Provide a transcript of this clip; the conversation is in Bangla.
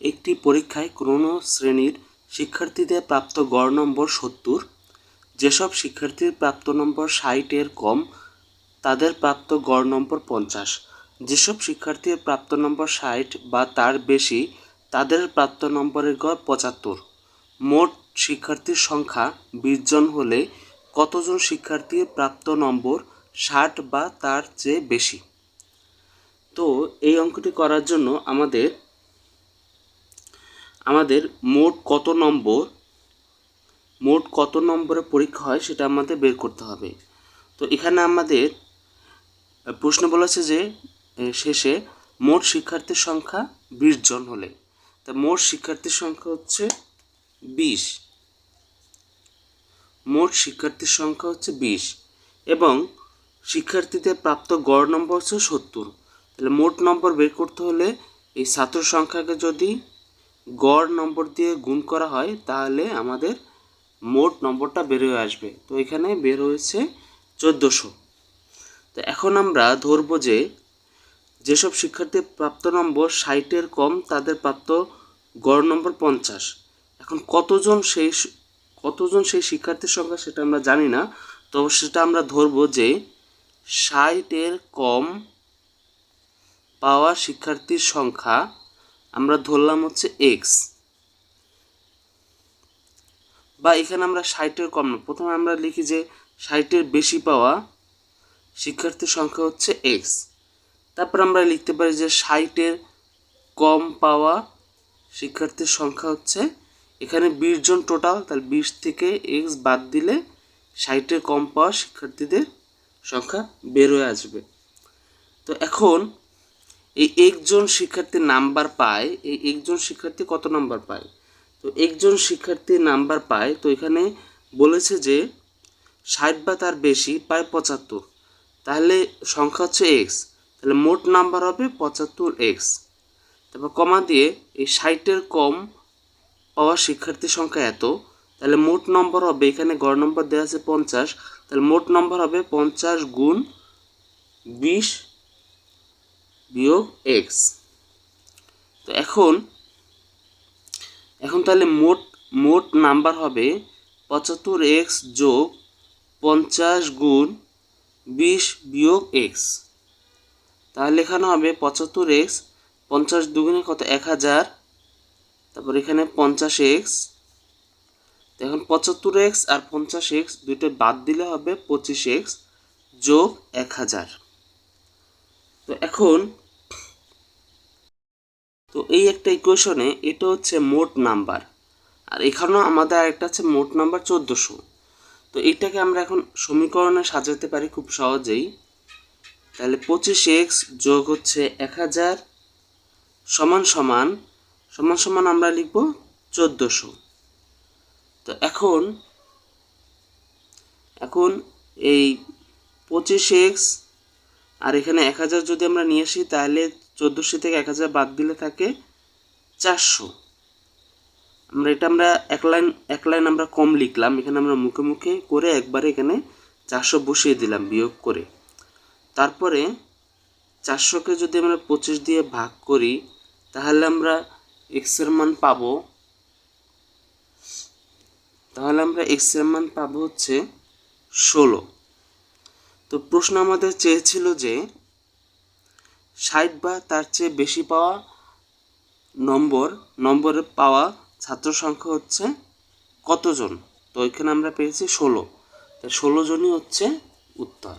একটি পরীক্ষায় কোনো শ্রেণির শিক্ষার্থীদের প্রাপ্ত গড় নম্বর সত্তর। যেসব শিক্ষার্থীর প্রাপ্ত নম্বর ষাটের কম, তাদের প্রাপ্ত গড় নম্বর পঞ্চাশ। যেসব শিক্ষার্থীর প্রাপ্ত নম্বর ষাট বা তার বেশি, তাদের প্রাপ্ত নম্বরের গড় পঁচাত্তর। মোট শিক্ষার্থীর সংখ্যা বিশ জন হলে কতজন শিক্ষার্থীর প্রাপ্ত নম্বর ষাট বা তার চেয়ে বেশি? তো এই অঙ্কটি করার জন্য আমাদের আমাদের মোট কত নম্বর, মোট কত নম্বরে পরীক্ষা হয় সেটা আমাদের বের করতে হবে। তো এখানে আমাদের প্রশ্ন বলেছে যে শেষে মোট শিক্ষার্থীর সংখ্যা বিশ জন হলে। তা মোট শিক্ষার্থীর সংখ্যা হচ্ছে বিশ। মোট শিক্ষার্থীর সংখ্যা হচ্ছে বিশ এবং শিক্ষার্থীদের প্রাপ্ত গড় নম্বর হচ্ছে সত্তর। তাহলে মোট নম্বর বের করতে হলে এই ছাত্র সংখ্যাকে যদি গড় নম্বর দিয়ে গুণ করা হয়, তাহলে আমাদের মোট নম্বরটা বের হয়ে আসবে। তো এখানে বের হয়েছে চোদ্দোশো। তো এখন আমরা ধরবো যে, যেসব শিক্ষার্থীর প্রাপ্ত নম্বর ষাটের কম, তাদের প্রাপ্ত গড় নম্বর পঞ্চাশ। এখন কতজন সেই কতজন সেই শিক্ষার্থীর সংখ্যা সেটা আমরা জানি না তো সেটা আমরা ধরবো যে, ষাটের কম পাওয়া শিক্ষার্থীর সংখ্যা আমরা ধরলাম হচ্ছে এক্স বা এখানে আমরা ষাটের কম না। প্রথমে আমরা লিখি যে ষাটের বেশি পাওয়া শিক্ষার্থীর সংখ্যা হচ্ছে এক্স তারপর আমরা লিখতে পারি যে ষাটের কম পাওয়া শিক্ষার্থীর সংখ্যা হচ্ছে, এখানে বিশ জন টোটাল তাহলে বিশ থেকে এক্স বাদ দিলে ষাটের কম পাওয়া শিক্ষার্থীদের সংখ্যা বের হয়ে আসবে। তো এখন এই একজন শিক্ষার্থী নাম্বার পায়, এই একজন শিক্ষার্থী কত নাম্বার পায়? তো একজন শিক্ষার্থী নাম্বার পায়, তো এখানে বলেছে যে ষাট বা তার বেশি পায় পঁচাত্তর। তাহলে সংখ্যা হচ্ছে এক্স তাহলে মোট নাম্বার হবে পঁচাত্তর এক্স তারপর কমা দিয়ে এই ষাটের কম পাওয়া শিক্ষার্থীর সংখ্যা এত, তাহলে মোট নম্বর হবে, এখানে গড় নম্বর দেওয়া আছে পঞ্চাশ, তাহলে মোট নম্বর হবে পঞ্চাশ গুণ বিশ বিয়োগ এক্স তো এখন এখন তাহলে মোট মোট নাম্বার হবে পঁচাত্তর এক্স যোগ পঞ্চাশ গুণ বিশ বিয়োগ এক্স তাহলে এখানে হবে পঁচাত্তর এক্স পঞ্চাশ দুগুণে কত? এক হাজার। তারপর এখানে পঞ্চাশ এক্স তো এখন পঁচাত্তর এক্স আর পঞ্চাশ এক্স দুইটা বাদ দিলে হবে পঁচিশ এক্স যোগ এক হাজার। তো এখন, তো এই একটা ইকুয়েশনে এটা হচ্ছে মোট নাম্বার। আর এখানেও আমাদের আরেকটা আছে মোট নাম্বার চোদ্দোশো। তো এইটাকে আমরা এখন সমীকরণে সাজাতে পারি খুব সহজেই। তাহলে পঁচিশ এক্স যোগ হচ্ছে এক হাজার সমান সমান সমান সমান আমরা লিখব চোদ্দোশো। তো এখন এখন এই পঁচিশ এক্স আর এখানে এক হাজার যদি আমরা নিয়ে আসি, তাহলে চোদ্দোশো থেকে এক হাজার বাদ দিলে থাকে চারশো। আমরা এটা আমরা এক লাইন এক লাইন আমরা কম লিখলাম। এখানে আমরা মুখে মুখে করে একবারে এখানে চারশো বসিয়ে দিলাম বিয়োগ করে। তারপরে চারশোকে যদি আমরা পঁচিশ দিয়ে ভাগ করি, তাহলে আমরা এক্সের মান পাবো, তাহলে আমরা এক্সের মান পাবো হচ্ছে ষোলো। তো প্রশ্ন আমাদের চেয়েছিল যে, ষাট বা তার চেয়ে বেশি পাওয়া নম্বর, নম্বরে পাওয়া ছাত্র সংখ্যা হচ্ছে কতজন? তো ওইখানে আমরা পেয়েছি ষোলো। তো ষোলো জনই হচ্ছে উত্তর।